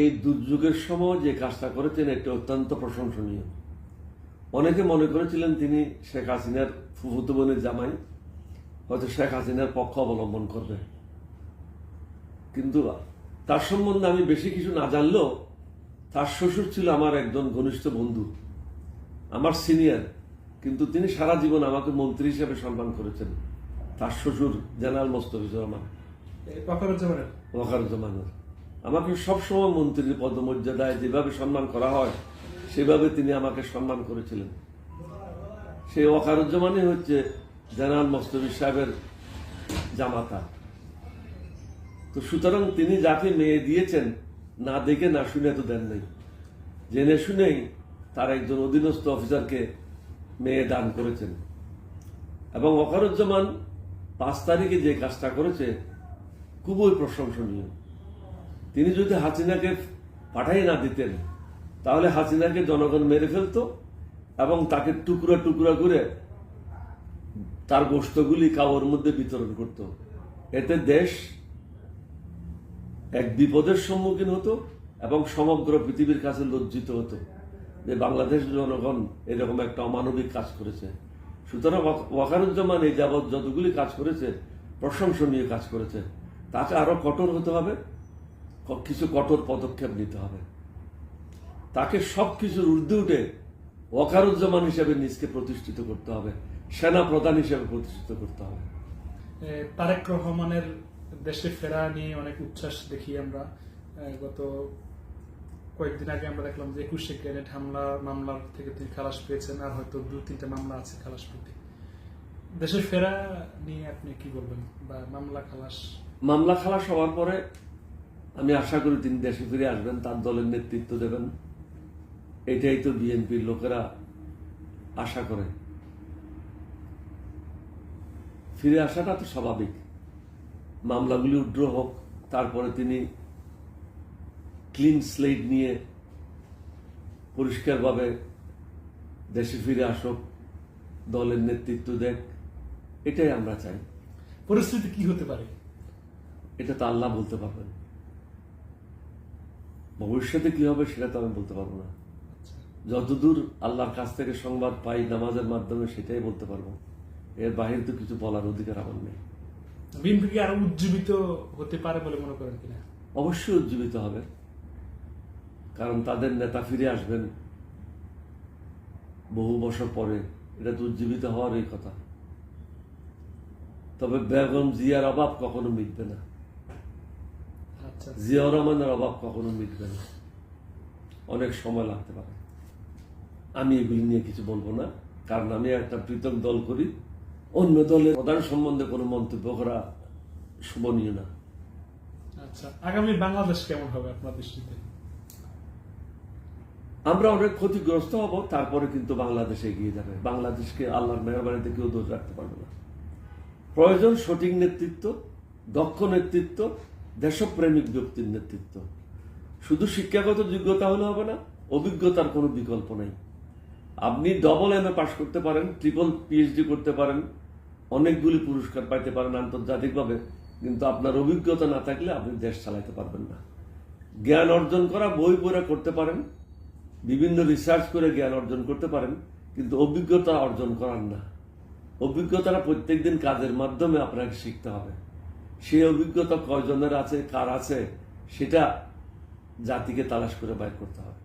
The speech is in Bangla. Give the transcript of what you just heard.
এই দুর্যোগের সময় যে কাজটা করেছেন এটা অত্যন্ত প্রশংসনীয়। অনেকে মনে করেছিলেন তিনি শেখ হাসিনার ফুফুতো বোনের জামাই হয়তো শেখ হাসিনার পক্ষ অবলম্বন করবে। কিন্তু তার সম্বন্ধে আমি বেশি কিছু না জানলেও তার শ্বশুর ছিল আমার একজন ঘনিষ্ঠ বন্ধু আমার সিনিয়র কিন্তু তিনি সারা জীবন আমাকে মন্ত্রী হিসেবে সম্মান করেছেন। তার শ্বশুর জেনারেল মোস্তফিজুর রহমান। ওয়াকারুজ্জামানের আমাকে সবসময় মন্ত্রীর পদমর্যাদায় যেভাবে সম্মান করা হয়, সেভাবে তিনি আমাকে সম্মান করেছিলেন। সেই ওয়াকারুজ্জামানই হচ্ছে জেনারেল মোস্তফি সাহেবের জামাতা। তো সুতরাং তিনি যাকে মেয়ে দিয়েছেন, না দেখে না শুনে তো দেন নাই। জেনে শুনেই তার একজন অধীনস্থ অফিসারকে মেয়ে দান করেছেন। এবং ওকারুজ্জামান পাঁচ তারিখে যে কাজটা করেছে, খুবই প্রশংসনীয়। তিনি যদি হাসিনাকে পাঠাই না দিতেন, তাহলে হাসিনাকে জনগণ মেরে ফেলতো এবং তাকে টুকরা টুকরা করে তার গোষ্ঠগুলি কাওয়ার মধ্যে বিতরণ করত। এতে দেশ এক বিপদের সম্মুখীন হতো এবং সমগ্র পৃথিবীর কাছে লজ্জিত হতো যে বাংলাদেশ জনগণ এরকম একটা অমানবিক কাজ করেছে। সুতরাং ওয়াক- ওয়াকারুজ্জামান এই যাবৎ যতগুলি কাজ করেছে, প্রশংসনীয় কাজ করেছে, তাকে আরও কঠোর হতে হবে। কিছু কঠোর পদক্ষেপ নিতে হবে। তাকে সব কিছুর ঊর্ধ্বে উঠে ওয়াকারুজ্জামান হিসেবে নিজকে প্রতিষ্ঠিত করতে হবে সেনা প্রধান হিসেবে প্রতিষ্ঠিত করতে হবে। তারেক রহমানের দেশে ফেরা নিয়ে অনেক উচ্ছ্বাস দেখি আমরা। গত কয়েকদিন আগে আমরা দেখলাম যে একুশে গ্রেনেড হামলা মামলার থেকে তিনি খালাস পেয়েছেন আর হয়তো দু তিনটা মামলা আছে খালাস পেতে। দেশে ফেরা নিয়ে আপনি কি বলবেন? বা মামলা খালাস মামলা খালাস হওয়ার পরে আমি আশা করি তিনি দেশে ফিরে আসবেন তার দলের নেতৃত্ব দেবেন। এটাই তো বিএনপির লোকেরা আশা করে। ফিরে আসাটা তো স্বাভাবিক। মামলাগুলি উড্র হোক তারপরে তিনি ক্লিন স্লেট নিয়ে পরিষ্কারভাবে দেশে ফিরে আসুক দলের নেতৃত্ব দেখ এটাই আমরা চাই। পরিস্থিতি কি হতে পারে? এটা তো আল্লাহ বলতে পারবেন। ভবিষ্যতে কি হবে সেটা তো আমি বলতে পারব না। যতদূর আল্লাহর কাছ থেকে সংবাদ পাই নামাজের মাধ্যমে সেটাই বলতে পারব। এর বাহিরে তো কিছু বলার অধিকার আমার নেই। বিএনপি কি আরও উজ্জীবিত হতে পারে বলে মনে করেন কিনা? অবশ্যই উজ্জীবিত হবে। কারণ তাদের নেতা ফিরে আসবেন বহু বছর পরে। এটা তো উজ্জীবিত হওয়ারই কথা। তবে বেগম জিয়ার অভাব কখনো মিটবে না। জিয়াউর রহমানের অভাব কখনো মিটবে না। অনেক সময় লাগতে পারে। আমি এগুলি নিয়ে কিছু বলব না কারণ আমি একটা পৃথক দল করি। অন্য দলের প্রধান সম্বন্ধে কোনো মন্তব্য করা শোভনীয় না। আচ্ছা আগামী বাংলাদেশ কেমন হবে আপনার দৃষ্টিতে? আমরা অনেক ক্ষতিগ্রস্ত হব তারপরে কিন্তু বাংলাদেশ এগিয়ে যাবে। বাংলাদেশকে আল্লাহর মেহরবানিতে কেউ দোষ রাখতে পারবে না। প্রয়োজন সঠিক নেতৃত্ব দক্ষ নেতৃত্ব দেশপ্রেমিক ব্যক্তির নেতৃত্ব। শুধু শিক্ষাগত যোগ্যতা হলে হবে না, অভিজ্ঞতার কোনো বিকল্প নেই। আপনি ডবল এম এ পাশ করতে পারেন ট্রিপল পিএইচডি করতে পারেন, অনেকগুলি পুরস্কার পাইতে পারেন আন্তর্জাতিকভাবে, কিন্তু আপনার অভিজ্ঞতা না থাকলে আপনি দেশ চালাইতে পারবেন না। জ্ঞান অর্জন করা, বই পড়ে করতে পারেন, বিভিন্ন রিসার্চ করে জ্ঞান অর্জন করতে পারেন, কিন্তু অভিজ্ঞতা অর্জন করার না। অভিজ্ঞতাটা প্রত্যেকদিন কাজের মাধ্যমে আপনাকে শিখতে হবে। সেই অভিজ্ঞতা কয়জনের আছে কার আছে সেটা জাতিকে তালাশ করে বাইর করতে হবে।